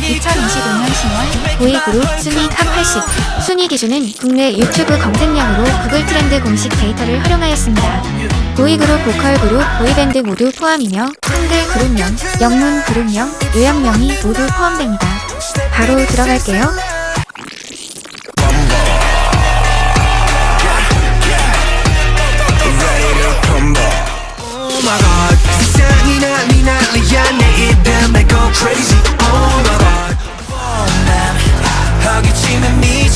2025년 10월 5위 그룹 순위 탑 80. 순위 기준은 국내 유튜브 검색량으로 구글 트렌드 공식 데이터를 활용하였습니다. 5위 그룹 보컬 그룹, 보이밴드 모두 포함이며 한글 그룹명, 영문 그룹명, 요양명이 모두 포함됩니다. 바로 들어갈게요. Oh go crazy. Oh my god, oh man. 하기 치면 미쳐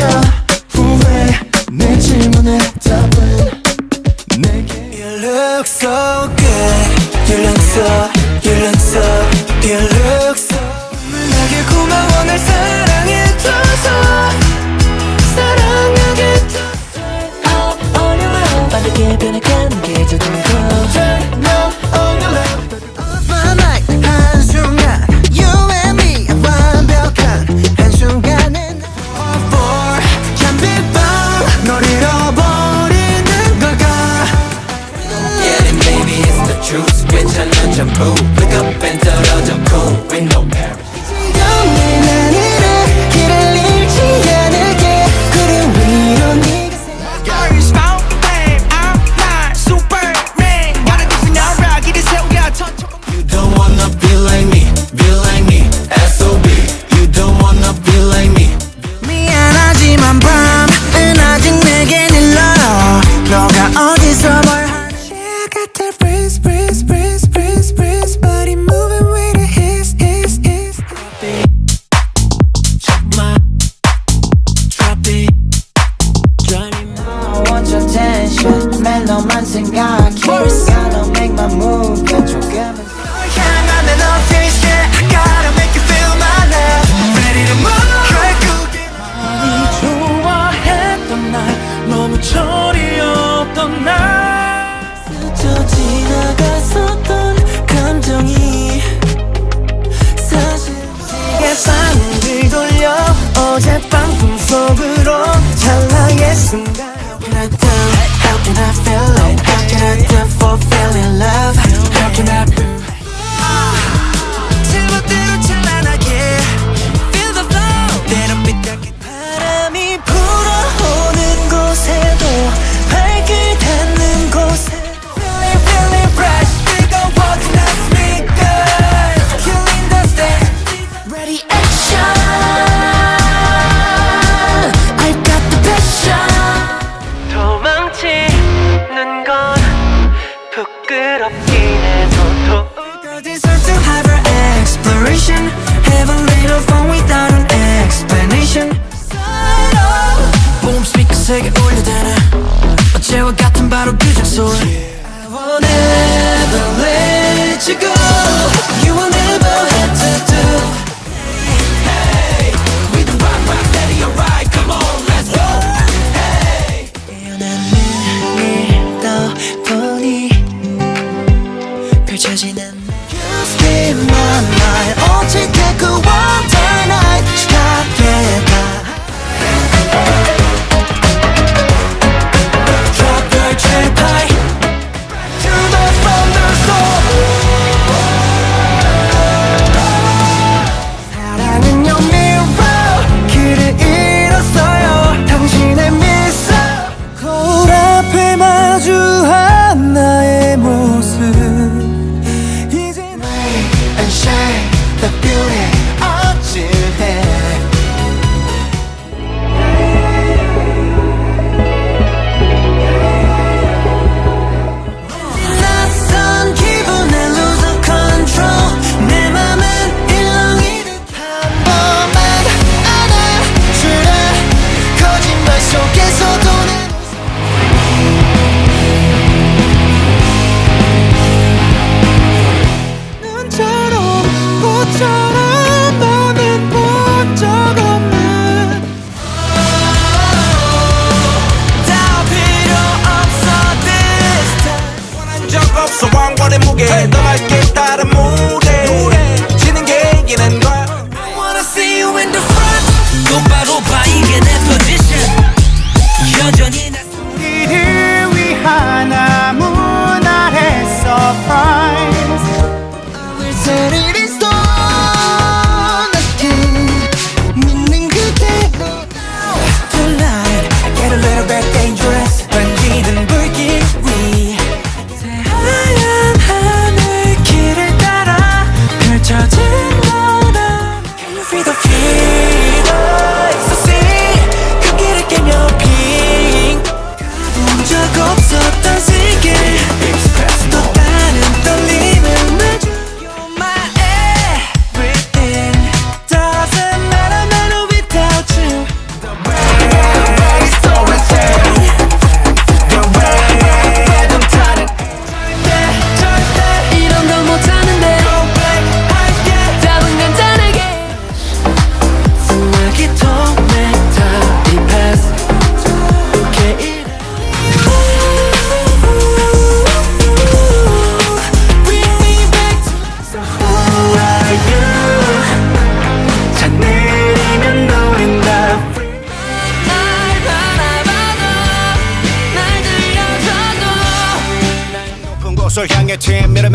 Yeah. 전부 Wake up and 떨어져 cool with no 검색에 올려대네 어제와 같은 바로 그 장소에 I won't ever let you go.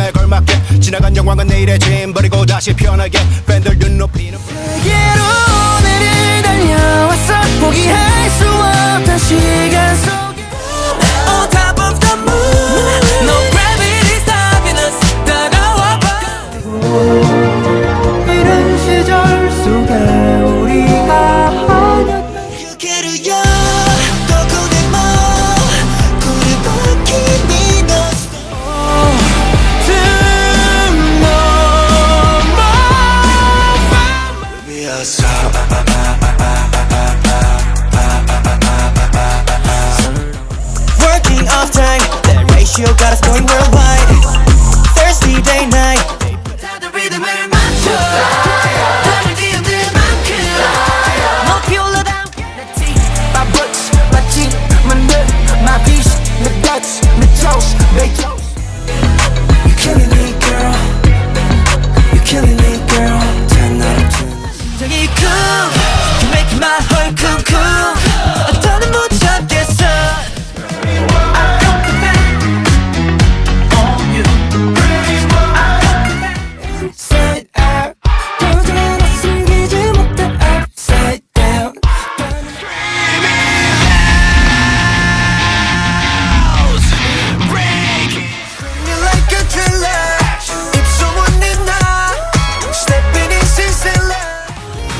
변화에 걸맞게. 지나간 영광은 내일의 짐. 버리고 다시 편하게. 팬들 눈높이는 내게로 오늘을 달려왔어. 포기할 수 없던 시간 Working off time, that ratio got us going worldwide. cool.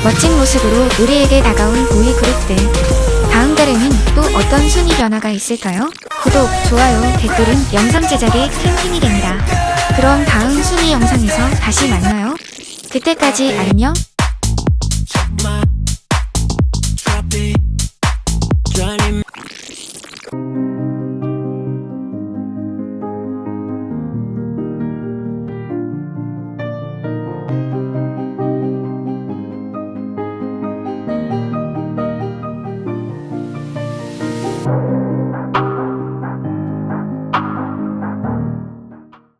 멋진 모습으로 우리에게 다가온 보이 그룹들. 다음 달에는 또 어떤 순위 변화가 있을까요? 구독, 좋아요, 댓글은 영상 제작에 큰 힘이 됩니다. 그럼 다음 순위 영상에서 다시 만나요. 그때까지 안녕!